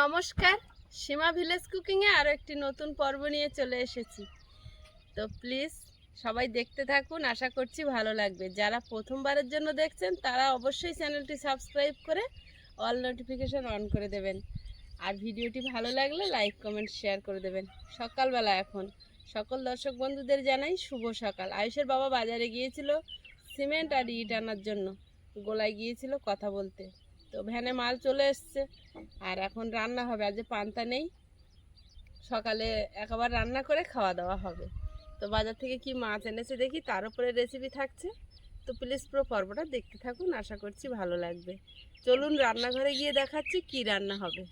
নমস্কার, সীমা ভিলেজ কুকিংয়ে আরও একটি নতুন পর্ব নিয়ে চলে এসেছি। তো প্লিজ সবাই দেখতে থাকুন, আশা করছি ভালো লাগবে। যারা প্রথমবারের জন্য দেখছেন, তারা অবশ্যই চ্যানেলটি সাবস্ক্রাইব করে অল নোটিফিকেশন অন করে দেবেন। আর ভিডিওটি ভালো লাগলে লাইক কমেন্ট শেয়ার করে দেবেন। সকালবেলা এখন। সকল দর্শক বন্ধুদের জানাই শুভ সকাল। আয়ুষের বাবা বাজারে গিয়েছিল সিমেন্ট আর ইট আনার জন্য। গোলায় গিয়েছিল কথা বলতে। তো ভ্যানে মাল চলে এসছে। আর এখন রান্না হবে আজ পান্তা নেই। সকালে একবার রান্না করে খাওয়া দাওয়া হবে। তো বাজার থেকে কি মাছ এনেছে দেখি, তার উপরে রেসিপি থাকছে। তো প্লিজ পুরো পর্বটা দেখতে থাকুন, আশা করছি ভালো লাগবে। চলুন রান্নাঘরে গিয়ে দেখাচ্ছি কি রান্না হবে।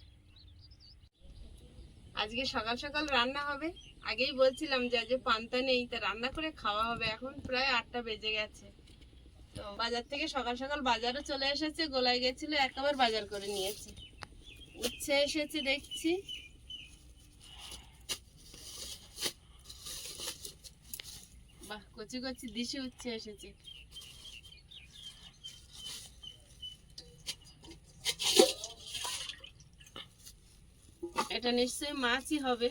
আজকে সকাল সকাল রান্না হবে। আগেই বলছিলাম যে আজ পান্তা নেই, তা রান্না করে খাওয়া হবে। এখন প্রায় আটটা বেজে গেছে। তো। বাজার থেকে সকাল সকাল বাজারও চলে এসেছে, গোলায় গেছিল, একবার বাজার করে নিয়েছে। উচ্ছে এসেছে দেখছি। বাহ, কচি কচি দিশে উচ্ছে এসেছে। এটা নিশ্চয়ই মাছই হবে।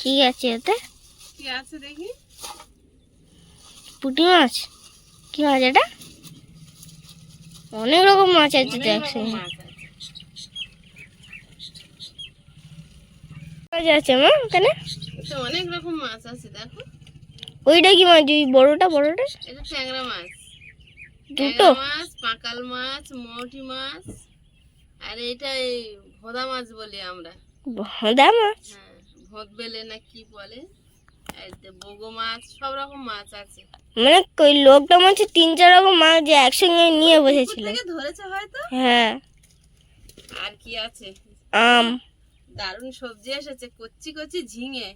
কি আছে এতে কি আছে দেখি? পুঁটি মাছ? কি মাছ এটা? অনেক রকম মাছ আছে তো একসঙ্গে মাছ আছে। মা ওখানে? তো অনেক রকম মাছ আছে দেখো। ওইটা কি মাছ? ওই বড়টা বড়টা? এটা ট্যাংরা মাছ। দুটো? মাছ পাকাল মাছ মৌটি মাছ আর এটা এই ভোদা মাছ বলি আমরা। ভোঁদা মাছ? হ্যাঁ। ভোদ বেলে না কি বলে? বগো মাছ সব রকম মাছ আছে। মানে ওই লোকটা তিন চার রকম মাছ যে একসঙ্গে নিয়ে বসেছিল। ধরেছে হয়তো? হ্যাঁ। আর কি আছে? আম। দারুণ সবজি এসেছে ঝিঙে।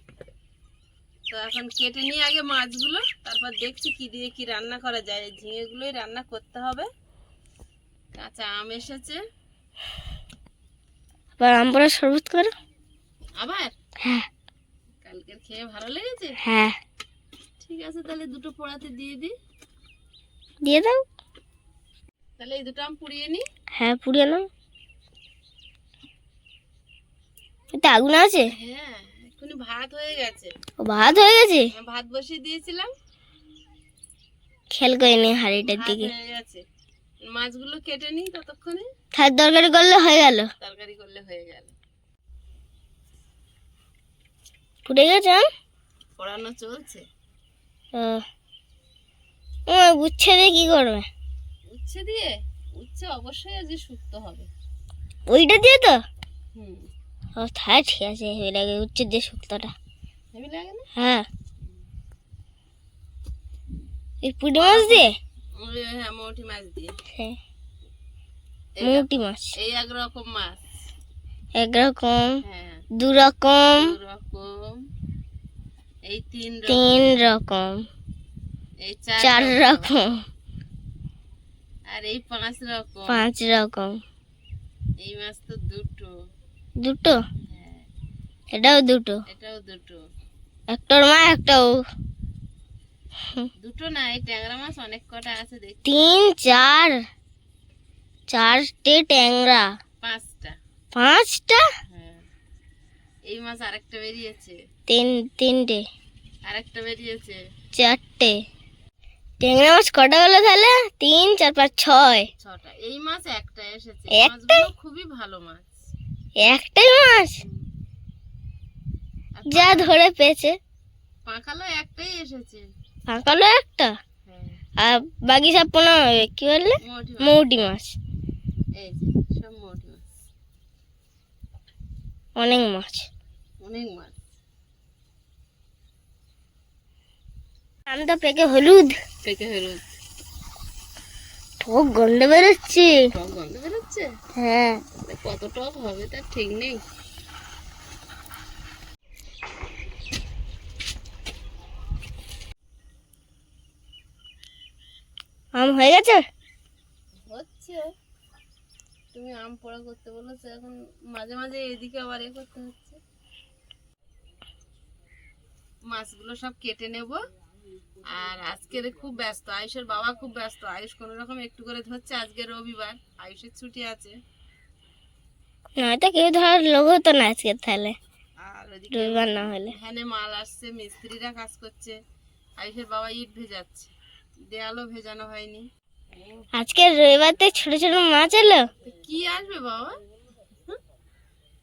তো এখন কেটে নিয়ে আগে মাছগুলো তারপর দেখছি কি দিয়ে কি রান্না করা যায়। ঝিঙেগুলোই রান্না করতে হবে। কাঁচা আম এসেছে। আবার আম পড়া শরবত করো? আবার? হ্যাঁ। কালকের খেয়ে ভালো লেগেছে? হ্যাঁ। ঠিক আছে তাহলে দুটো পোড়াতে দিয়ে দিই দিয়ে দাও। তাহলে এই দুটো আম পুড়িয়ে নিই হ্যাঁ পুড়িয়ে নাও। এতে আগুন আছে? হ্যাঁ এক্ষুনি ভাত হয়ে গেছে। ও ভাত হয়ে গেছে? ভাত বসিয়ে দিয়েছিলাম। খেল করে নি হাড়িটার দিকে। হয়ে গেছে। মাছগুলো কেটে নিই ততক্ষণে। থার তরকারি করলে হয়ে গেল। তরকারি করলে হয়ে গেল। পুড়ে গেছে পড়ানো চলছে। ও। গুচ্ছে দিয়ে কি করবে? উচ্ছে দিয়ে? উচ্ছে অবশ্যই আজকে শুক্তো হবে। ওইটা দিয়ে তো? হুম। ও তাই ঠিক আছে হেভি লাগে উচ্ছে দিয়ে শুক্তটা। হেবি লাগে না? হ্যাঁ। এই পুঁটি মাছ দিয়ে? হ্যাঁ মৌটি মাছ দিয়ে। হ্যাঁ। মৌটি মাছ। এই এক রকম মাছ। একরকম হ্যাঁ। দু রকম এই তিন তিন রকম। এই চার রকম। আর এই পাঁচ রকম। পাঁচ রকম। এই মাছ তো দুটো। দুটো? হ্যাঁ। এটাও দুটো। এটাও দুটো। একটার মা একটাও। দুটো না এই ট্যাংরা মাছ অনেক কটা আছে দেখ তিন চার। চারটে ট্যাংরা। পাঁচটা। পাঁচটা? হ্যাঁ। এই মাছ আরেকটা বেরিয়েছে। তিন তিনটে। আরেকটা বেরিয়েছে। চারটে। ট্যাংরা মাছ কটা হলো তাহলে? তিন চার পাঁচ ছয়। ছটা। এই মাছ একটা এসেছে? মাছগুলো খুবই ভালো মাছ। একটাই মাছ? যা ধরে পেয়েছে। পাকালো একটাই এসেছে। ফাঁকালো একটা? হ্যাঁ। আর বাকি সব হবে কি বললে? মৌটি মাছ। এই যে সব মোটি মাছ। অনেক মাছ। অনেক মাছ। আমটা পেকে হলুদ। পেকে হলুদ। ঠোক গন্ধ বেরোচ্ছে। টক গন্ধ বেরোচ্ছে? হ্যাঁ। তা কত টক হবে তার ঠিক নেই। আম হয়ে গেছে? হচ্ছে। তুমি আম পোড়া করতে বলেছ এখন মাঝে মাঝে এদিকে আবার এ করতে হচ্ছে। মাছগুলো সব কেটে নেব। আর আজকের খুব ব্যস্ত আয়ুষের বাবা খুব ব্যস্ত। আয়ুষ কোনো রকম একটু করে ধরছে আজকে রবিবার আয়ুষের ছুটি আছে। নয়তো কেউ ধর লোক হতো না আজকে তাহলে। আর ওদিকে রবিবার না হলে। এখানে মাল আসছে মিস্ত্রিরা কাজ করছে। আয়ুষের বাবা ইট ভেজাচ্ছে দেয়ালও ভেজানো হয়নি। আজকে রবিবারতে ছোট ছোট মাছ এলো? তো কি আসবে বাবা?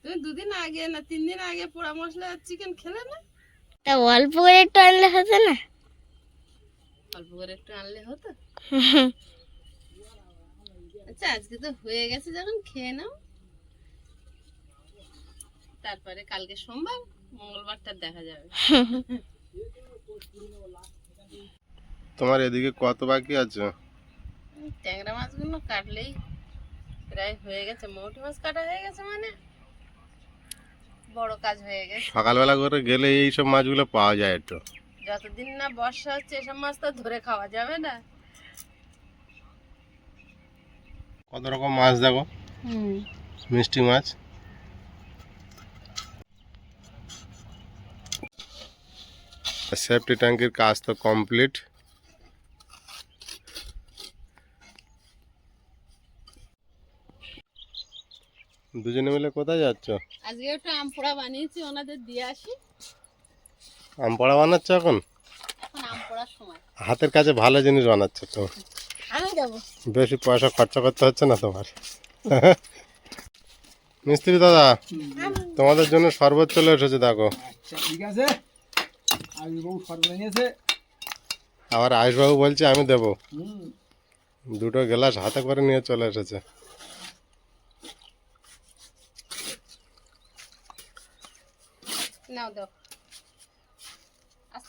তুমি দুদিন আগে না তিন দিন আগে পোড়া মশলা চিকেন খেলে না? তা অল্প করে একটু আনলে হতো না? অল্প করে একটু আনলে হতো। আচ্ছা আজকে তো হয়ে গেছে যখন খেয়ে নাও। তারপরে কালকে সোমবার মঙ্গলবারটা দেখা যাবে। তোমার এদিকে কত বাকি আছে? ট্যাংরা মাছগুলো কাটলেই প্রায় হয়ে গেছে। মৌটি মাছ কাটা হয়ে গেছে মানে? বড় কাজ হয়ে গেছে। সকালবেলা করে গেলে এই সব মাছগুলো পাওয়া যায় একটু। যতদিন না বর্ষা হচ্ছে এসব মাছ তো ধরে খাওয়া যাবে না। কত রকম মাছ দেখো? মিষ্টি মাছ। সেফটি ট্যাঙ্কির কাজ তো কমপ্লিট দুজনে মিলে কোথায় যাচ্ছ? আজকে একটু আম পোড়া বানিয়েছি ওনাদের দিয়ে আসি। আম পড়া বানাচ্ছ এখন? হাতের কাছে ভালো জিনিস বানাচ্ছ তো। বেশি পয়সা খরচা করতে হচ্ছে না তোমার। মিস্ত্রি দাদা তোমাদের জন্য শরবত চলে এসেছে দেখো। আচ্ছা ঠিক আছে। আবার আয়ুষবাবু বলছে আমি দেবো। দুটো গ্লাস হাতে করে নিয়ে চলে এসেছে। নাও দাও।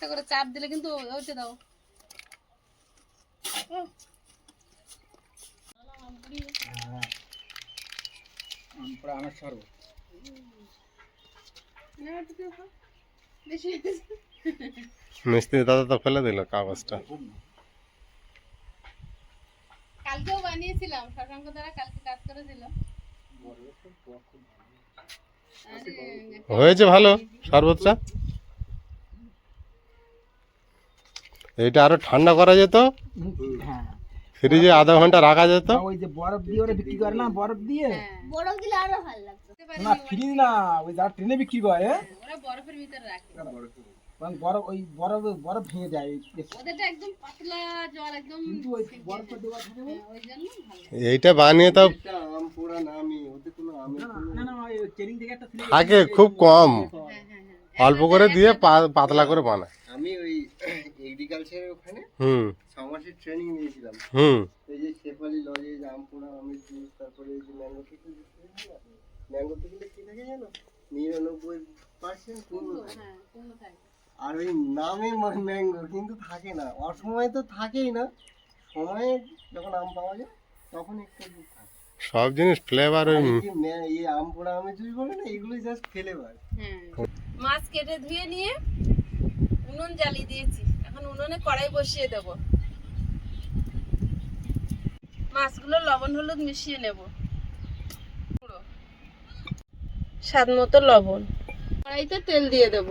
আস্তে করে চাপ দিলে কিন্তু ওইটা দাও। আমার সরব একটু মিস্ত্রি দাদা তো ফেলে দিল কাগজটা। কালকেও বানিয়েছিলাম শশাঙ্ক দ্বারা কালকে কাজ হয়েছে ভালো শরবতটা এইটা আরও ঠান্ডা করা যেত। হ্যাঁ। ফ্রিজে আধা ঘণ্টা রাখা যেত। ওই যে বরফ দিয়ে ওরা বিক্রি করে না বরফ দিয়ে? হ্যাঁ, বড় দিলে আরও ভালো লাগতো। না ফ্রিজ না ওই যারা ট্রেনে বিক্রি করে ওরা বরফের ভিতরে রাখে। কারণ বরফ ওই বরফ বরফ ভেঙে যায় ওদেরটা একদম পাতলা জল একদম কিন্তু ওই বরফটা দেওয়া থাকে হ্যাঁ, ওই জন্য এইটা বানিয়ে তাও না, না না ওই ট্রেনিং থেকে একটা থাকে খুব কম। হ্যাঁ হ্যাঁ হ্যাঁ। অল্প করে দিয়ে পা- পাতলা করে বানায়। আমি ওই এগ্রিকালচারের ওখানে হুম। ছ মাসের ট্রেনিং নিয়েছিলাম। হুম। এই যে শেফালি লজেজ আমপুরা আমের জুস তারপরে এই যে ম্যাঙ্গো থেকে ম্যাঙ্গো থেকে কি থাকে জানো? নিরানব্বই পার্সেন্ট পূর্ণ থাকে। হ্যাঁ পূর্ণ আর ওই নামে ম্যাঙ্গো কিন্তু থাকে না। অসময়ে তো থাকেই না। সময়ে যখন আম পাওয়া যায় তখন একটু থাকে। সব জিনিস ফ্লেভার ওই এই আম পোড়া আমের জুস বলে না এগুলো জাস্ট ফ্লেভার হ্যাঁ। মাছ কেটে ধুয়ে নিয়ে উনুন জ্বালিয়ে দিয়েছি। এখন উনুনে কড়াই বসিয়ে দেব। মাছগুলো লবণ হলুদ মিশিয়ে নেব। স্বাদ মতো লবণ। কড়াইতে তেল দিয়ে দেব।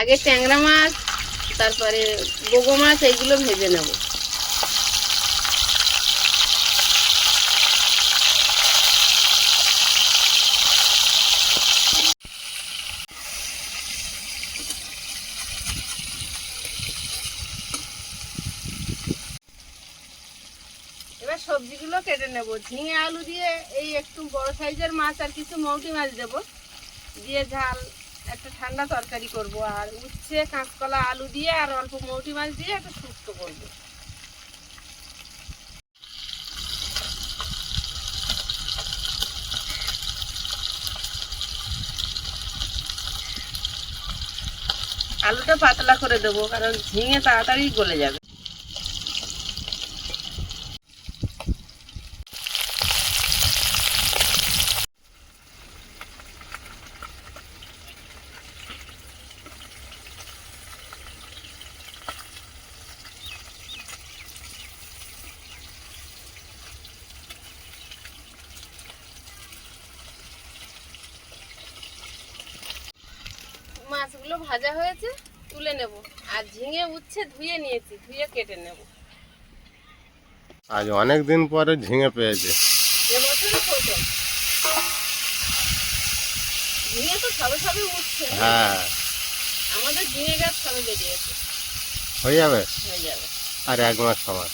আগে ট্যাংরা মাছ, তারপরে গোগো মাছ, এইগুলো ভেজে নেব এবার সবজিগুলো কেটে নেব। ঝিঙে আলু দিয়ে এই একটু বড় সাইজের মাছ আর কিছু মৌটি মাছ দেব। দিয়ে ঝাল, একটা ঠান্ডা তরকারি করব আর উচ্ছে, কাঁচকলা, আলু দিয়ে আর অল্প মৌটি মাছ দিয়ে একটা শুক্তো করব। আলুটা পাতলা করে দেবো, কারণ ঝিঙে তাড়াতাড়ি গলে যাবে মাছগুলো আলুগুলো ভাজা হয়েছে তুলে নেব আর ঝিঙে উচ্ছে ধুয়ে নিয়েছি ধুয়ে কেটে নেব। আজ অনেক দিন পরে ঝিঙে পেয়েছে। ঝিঙে তো সবে সবে উঠছে। হ্যাঁ। আমাদের ঝিঙে গাছ সবে বেরিয়েছে। হয়ে যাবে? হয়ে যাবে। আর এক মাস সময়।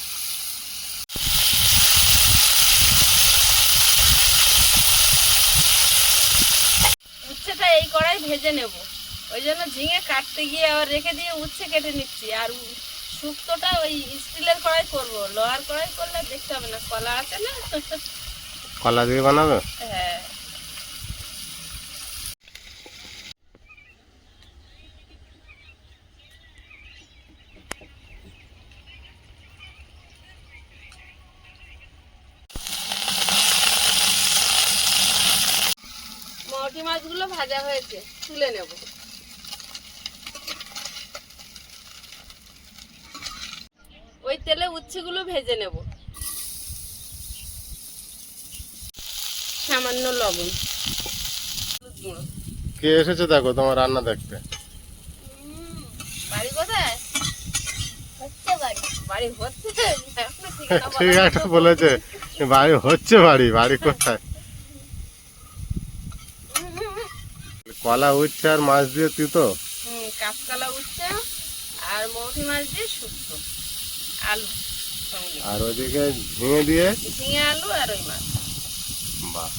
উচ্ছেটা এই কড়াই ভেজে নেব। ওই জন্য ঝিঙে কাটতে গিয়ে আবার রেখে দিয়ে উচ্ছে কেটে নিচ্ছি। আর শুক্তোটা ওই স্টিলের কড়াই করব। লোহার কড়াই করলে দেখতে হবে না কলা আছে না? কলা দিয়ে বানাবে? হ্যাঁ। মাছগুলো ভাজা হয়েছে তুলে নেব। তেলে উচ্ছেগুলো ভেজে নেব। সামান্য লবণ। কে এসেছে দেখো তোমার রান্না দেখতে? বাড়ি কোথায়? বাড়ি। হচ্ছে? ঠিক একটা বলেছে বাড়ি হচ্ছে বাড়ি বাড়ি কোথায়? কলা উঠছে আর মাছ দিয়ে তিতো হুম কাঁচকলা উচ্ছে আর মৌঠি মাছ দিয়ে শুক্তো। আলু। আর ওদিকে ঝিঙে দিয়ে? ঝিঙে আলু আর ওই মাছ। বাহ।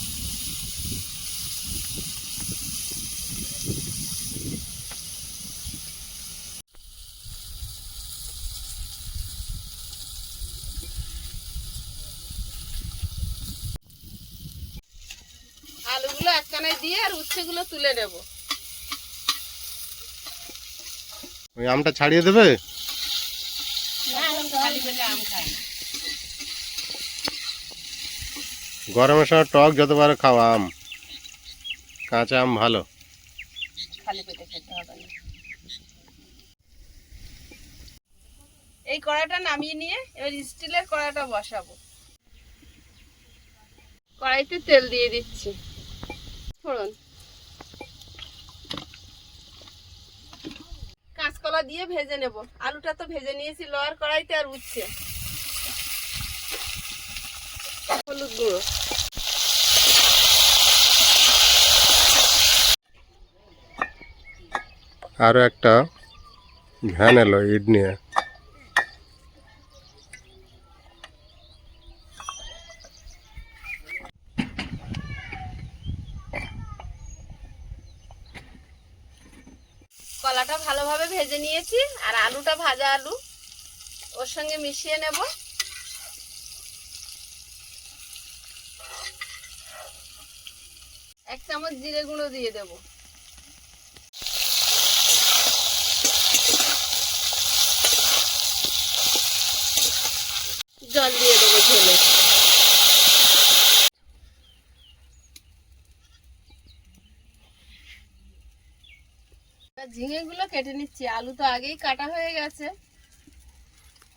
আলুগুলো একখানায় দিয়ে আর উচ্ছেগুলো তুলে নেব। ওই আমটা ছাড়িয়ে দেবে খালি পেটে আম খাই না। গরমের সময় টক যত পারো খাওয়া আম কাঁচা আম ভালো এই কড়াটা নামিয়ে নিয়ে এবার স্টিলের কড়াটা বসাবো। কড়াইতে তেল দিয়ে দিচ্ছি। ফোড়ন কাঁচকলা দিয়ে ভেজে নেব। আলুটা তো ভেজে নিয়েছি লোয়ার কড়াইতে আর উচ্ছে। হলুদ গুঁড়ো। আরও একটা ভ্যান এলো ইট নিয়ে। কলাটা ভালোভাবে ভেজে নিয়েছি আর আলুটা ভাজা আলু। ওর সঙ্গে মিশিয়ে নেব এক চামচ জিরে গুঁড়ো দিয়ে দেব। জল দিয়ে দেবো ঝোলে ঝিঙে গুলো কেটে নিচ্ছি। আলু তো আগেই কাটা হয়ে গেছে।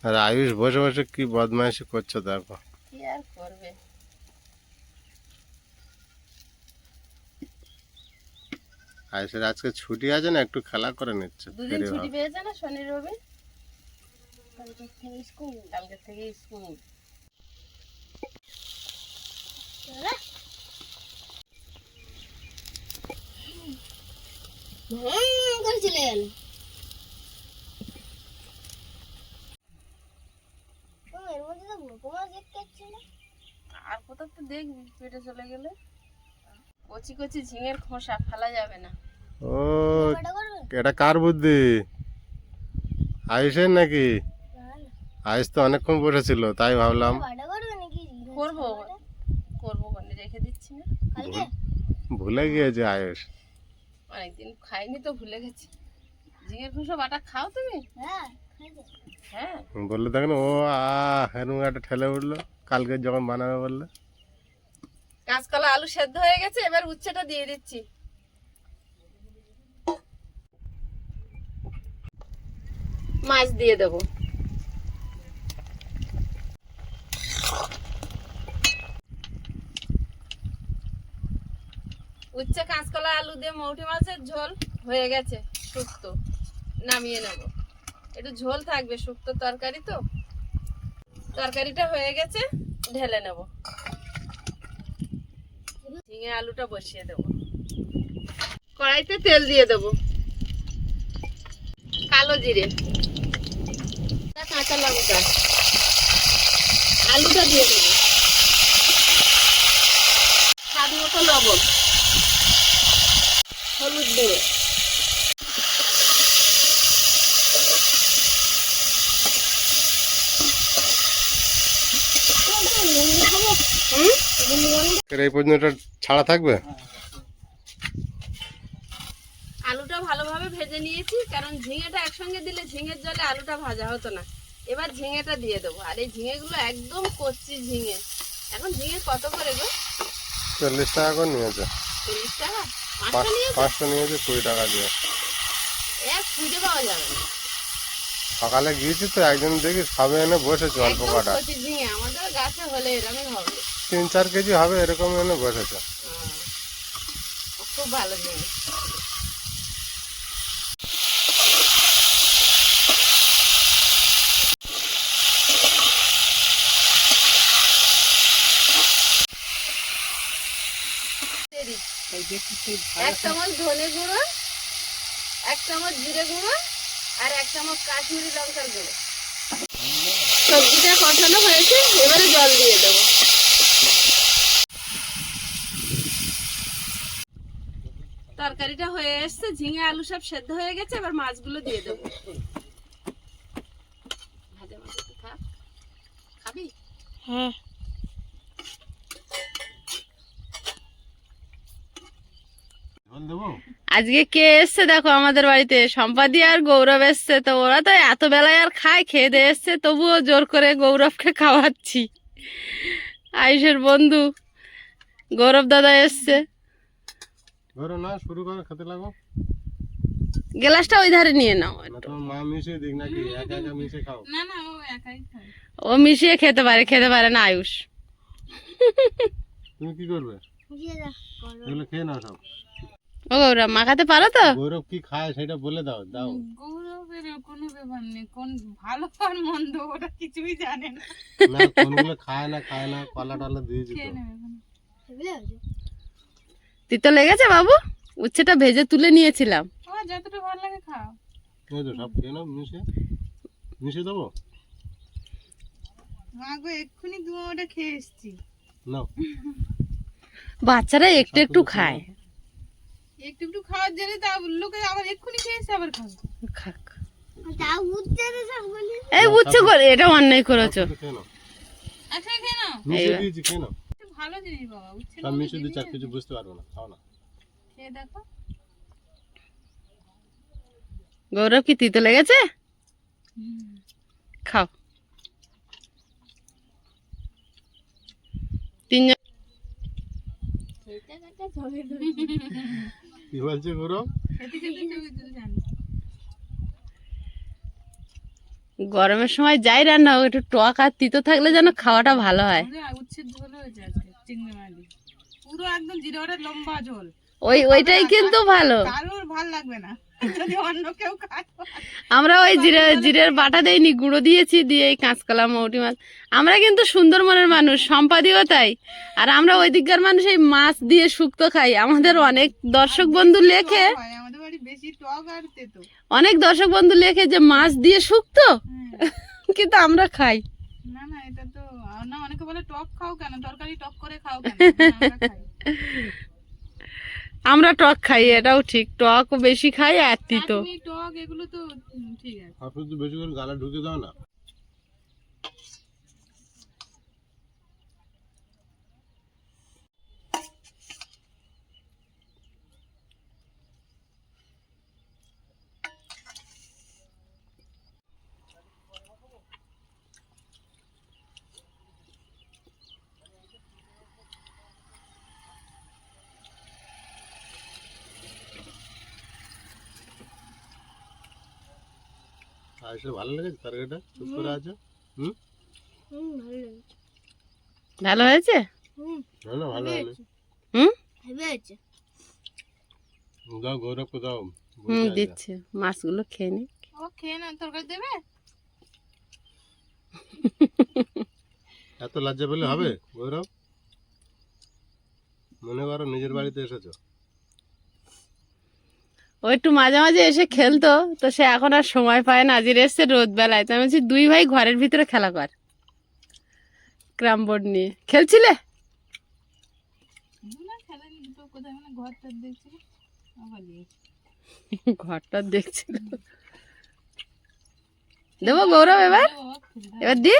আর আয়ুষ বসে বসে কি বদমাইশি করছ দেখো। কি আর করবে? আয়ুষের আজকে ছুটি আছে না একটু খেলা করে নিচ্ছে। দুদিন ছুটি। পেয়েছে না শনি রবি? কালকে থেকে স্কুল। কালকে থেকে স্কুল। হুম করে চলে গেল ও, এর মধ্যে তো ভোকো দেখতে আর কোথাও তো দেখবি পেটে চলে গেলে। কচি কচি ঝিঙের খোসা ফেলা যাবে না। ও এটা কার বুদ্ধি? আয়ুষের নাকি? আয়ুষ তো অনেকক্ষণ বসেছিল তাই ভাবলাম। করবে করব রেখে দিচ্ছি না। ভুলে গিয়েছে আয়ুষ। অনেকদিন খাইনি তো ভুলে গেছি। ঝিঙের খোসা বাটা খাও তুমি? হ্যাঁ। হ্যাঁ বললে দেখেন ও আহ এরকম একটা ঠেলে উঠল। কালকে যখন বানাবে বললে। কাঁচকলা আলু সেদ্ধ হয়ে গেছে, এবার উচ্ছেটা দিয়ে দিচ্ছি। মাছ দিয়ে দেবো। উচ্ছে কাঁচকলা, আলু দিয়ে মৌটি মাছের ঝোল হয়ে গেছে, শুক্তো। নামিয়ে নেব। একটু ঝোল থাকবে, শুক্তো তরকারি তো। তরকারিটা হয়ে গেছে, ঢেলে নেব। ঝিঙে আলুটা বসিয়ে দেবো। কড়াইতে তেল দিয়ে দেবো। কালো জিরে। কাঁচা লঙ্কা। আলুটা দিয়ে দেবো। স্বাদ মতো লবণ। হলুদ গুঁড়ো হুম এর এই পর্যন্ত ছাড়া থাকবে? আলুটা ভালোভাবে ভেজে নিয়েছি কারণ ঝিঙেটা একসঙ্গে দিলে ঝিঙের জলে আলুটা ভাজা হতো না। এবার ঝিঙেটা দিয়ে দেবো। আর এই ঝিঙেগুলো একদম কচি ঝিঙে। এখন ঝিঙে কত করে গো? চল্লিশ টাকা করে নিয়েছে। চল্লিশ টাকা? পাঁচশো নিয়েছে? কুড়ি টাকা দিয়ে। এক খুঁজে পাওয়া যাবে না। সকালে গিয়েছি তো একজন দেখি সবে এনে বসেছে অল্প কটা। ঝিঙে আমাদের গাছে হলে এরকমই হবে। তিন, চার কেজি হবে, এরকম এনে বসেছে খুব ভালো এক চামচ ধনে গুঁড়ো, এক চামচ জিরে গুঁড়ো, আর এক চামচ কাশ্মীরি লঙ্কার গুঁড়ো। সবজিটা কষানো হয়েছে, এবারে জল দিয়ে দেবো। তরকারিটা হয়ে এসছে ঝিঙে আলু সব সেদ্ধ হয়ে গেছে এবার মাছগুলো দিয়ে দেবো। ভাজা মাছ খাবি? হ্যাঁ। আজকে কে এসছে দেখো আমাদের বাড়িতে? সম্পাদি আর গৌরব এসছে তো ওরা তো এত বেলায় আর খায় খেয়ে দিয়ে এসছে তবুও জোর করে গৌরবকে খাওয়াচ্ছি। আয়ুষের বন্ধু গৌরব দাদা এসছে। ধরো না শুরু করো খেতে লাগো। গ্লাসটা ওই ধারে নিয়ে নাও না মা মিশিয়ে দিক নাকি একা একা মিশে খাও। ও মিশিয়ে খেতে পারে খেতে পারে না আয়ুষ। তুমি কি করবে? এগুলো খেয়ে নাও সব। ও গৌরব মাখাতে পারো তো? গৌরব কি খায় সেটা বলে দাও দাও। গৌরবের কোনো ব্যাপার নেই কোন ভালো আর মন্দ ওরা কিছুই জানে না। না কোনগুলো খায় না খায় না কলা টলা দিয়ে দিত। খেয়ে। তিতো লেগেছে বাবু? উচ্ছেটা ভেজে তুলে নিয়েছিলাম। আমার যতটা ভালো লাগে খাও। এই তো সব খেয়ে নাও মিশে। মিশে দেবো? মা গো এক্ষুনি ওটা খেয়ে এসছি। নাও। বাচ্চারা একটু একটু খায় একটু একটু খাওয়ার জন্য তা লোকে আবার এক্ষুনি খেয়ে এসে আবার খাবে। খাক। এই উচ্ছে করে এটা অন্যায় করেছ। একটু খেয়ে নাও। একসাথে খেয়ে নাও। ভালো জিনিস বাবা উচ্ছে মিশে দিচ্ছি আর কিছু বুঝতে পারব না খাও না। খেয়ে দেখো। গৌরব কি তিতো লেগেছে? খাও। তিনজন কি বলছে গৌরব? গরমের সময় যাই রান্না হোক একটু টক আর তিতো থাকলে যেন খাওয়াটা ভালো হয়। ঝোল হয়েছে আজকে। চিংড়ি মাছ পুরো একদম জিরে লম্বা ঝোল। ওই ওইটাই কিন্তু ভালো। কারোর ভালো লাগবে না। যদি অন্য কেউ খায়। আমরা ওই জিরে জিরের বাটা দেইনি গুঁড়ো দিয়েছি দিয়ে এই কাঁচকলা মৌটি মাছ। আমরা কিন্তু সুন্দরবনের মানুষ সম্পাদিও তাই। আর আমরা ওই দিককার মানুষ এই মাছ দিয়ে শুক্তো খাই। আমাদের অনেক দর্শক বন্ধু লেখে অনেক দর্শক বন্ধু লেখে যে মাছ দিয়ে শুক্তো। কিন্তু আমরা খাই। না না এটা না অনেকে বলে টক খাও কেন? তরকারি টক করে খাও কেন? আমরা টক খাই এটাও ঠিক। টক বেশি খাই আর তিতো। টক এগুলো তো ঠিক আছে। আপনি তো বেশি করে গালা ঢুকে দাও না। আয়ুষের ভালো লেগেছে? তরকারিটা? চুপ করে আছে? হুম? ভালো হয়েছে? ভালো হয়নি। হুম? হেবে আছে দাও গৌরবকে দাও। হুম দিচ্ছে। মাছগুলো খেয়ে নি। ও খেয়ে না তরকারি দেবে? এত লজ্জা পেলে হবে গৌরব? মনে করো নিজের বাড়িতে এসেছ। ও একটু মাঝে মাঝে এসে খেলতো তো সে এখন আর সময় পায় না। আজকে এসছে রোদ বেলায় তো আমি বলছি দুই ভাই ঘরের ভিতরে খেলা কর। ক্রাম বোর্ড নিয়ে। খেলছিলে? মানে ঘরটা দেখছিল। দেবো গৌরব এবার? এবার দিয়ে